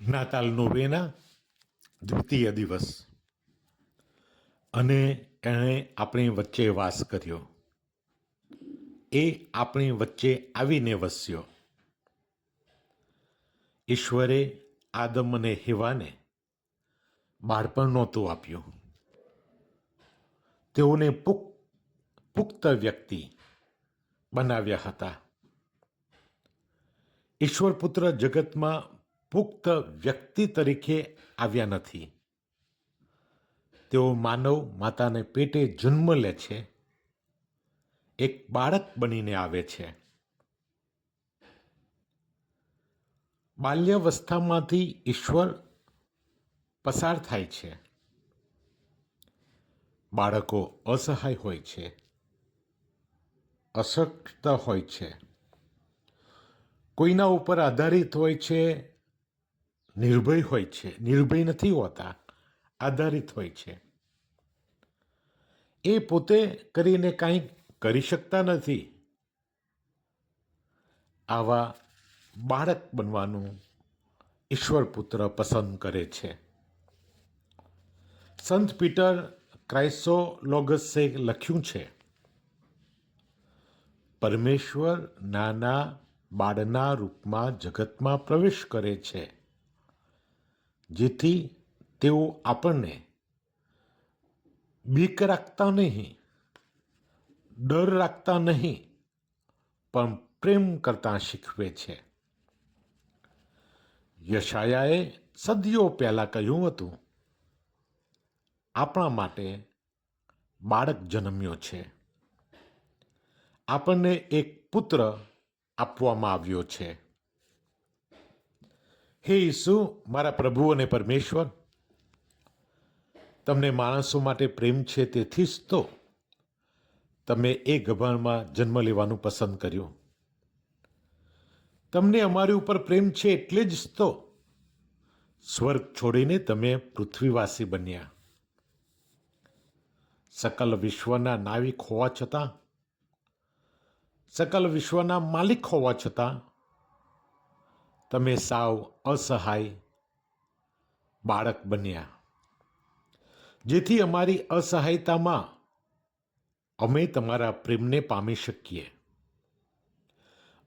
નાતાલ નોવેના દ્વિતીય દિવસ. અને એણે આપણી વચ્ચે વાસ કર્યો. એ આપણી વચ્ચે આવીને વસ્યો. ઈશ્વરે આદમ અને હેવાને બાળપણ નહોતું આપ્યું. તેઓને પુખ પુખ્ત વ્યક્તિ બનાવ્યા હતા. ઈશ્વર પુત્ર જગતમાં પુખ્ત વ્યક્તિ તરીકે આવ્યા નથી. તેઓ માનવ માતાને પેટે જન્મ લે છે. એક બાળક બનીને આવે છે. બાલ્યાવસ્થામાંથી ઈશ્વર પસાર થાય છે. બાળકો અસહાય હોય છે. અશક્ત હોય છે. કોઈના ઉપર આધારિત હોય છે નિર્ભય હોય છે. નિર્ભય નથી હોતા. આધારિત હોય છે. એ પોતે કરીને કાંઈ કરી શકતા નથી. આવા બાળક બનવાનું ઈશ્વર પુત્ર પસંદ કરે છે. સંત પીટર ક્રાઇસોલોગસે લખ્યું છે, પરમેશ્વર નાના બાળના રૂપમાં જગતમાં પ્રવેશ કરે છે. જેથી તેઓ આપણને બીક રાખતા નહીં, ડર રાખતા નહીં, પણ પ્રેમ કરતા શીખવે છે. યશાયાએ સદીઓ પહેલાં કહ્યું હતું, આપણા માટે બાળક જન્મ્યો છે. આપણને એક પુત્ર આપવામાં આવ્યો છે. હે ઈસુ, મારા પ્રભુ અને પરમેશ્વર, તમને માણસો માટે પ્રેમ છે તેથી જ તો તમે એ ગભાણમાં જન્મ લેવાનું પસંદ કર્યું. તમને અમારી ઉપર પ્રેમ છે એટલે જ તો સ્વર્ગ છોડીને તમે પૃથ્વીવાસી બન્યા. સકલ વિશ્વના નાવિક હોવા છતાં, સકલ વિશ્વના માલિક હોવા છતાં તમે સાવ અસહાય બાળક બન્યા. જેથી અમારી અસહાયતામાં અમે તમારા પ્રેમને પામી શકીએ.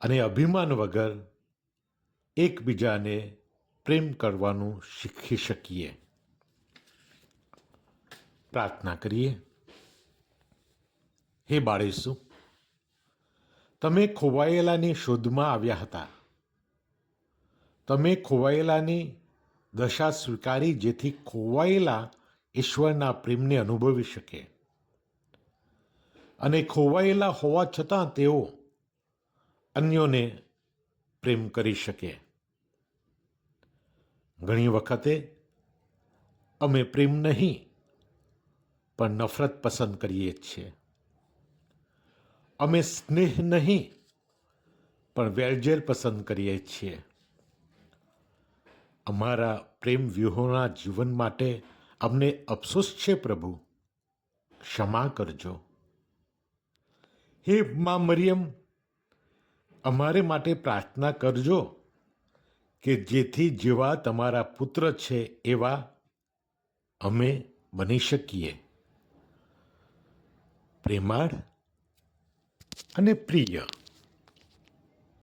અને અભિમાન વગર એકબીજાને પ્રેમ કરવાનું શીખી શકીએ. પ્રાર્થના કરીએ. હે બાળીશું તમે ખોવાયેલાની શોધમાં આવ્યા હતા. તમે ખોવાયેલાની દશા સ્વીકારી જેથી ખોવાયેલા ઈશ્વરના પ્રેમને અનુભવી શકે. અને ખોવાયેલા હોવા છતાં તેઓ અન્યોને પ્રેમ કરી શકે. ઘણી વખતે અમે પ્રેમ નહીં, પણ નફરત પસંદ કરીએ છીએ. અમે સ્નેહ નહીં, પણ વેરઝેર પસંદ કરીએ છીએ. અમારા પ્રેમ વ્યૂહોના જીવન માટે અમને અફસોસ છે પ્રભુ. ક્ષમા કરજો. હે મા મરિયમ, અમારે માટે પ્રાર્થના કરજો કે જેથી જેવા તમારા પુત્ર છે એવા અમે બની શકીએ. પ્રેમાળ અને પ્રિય.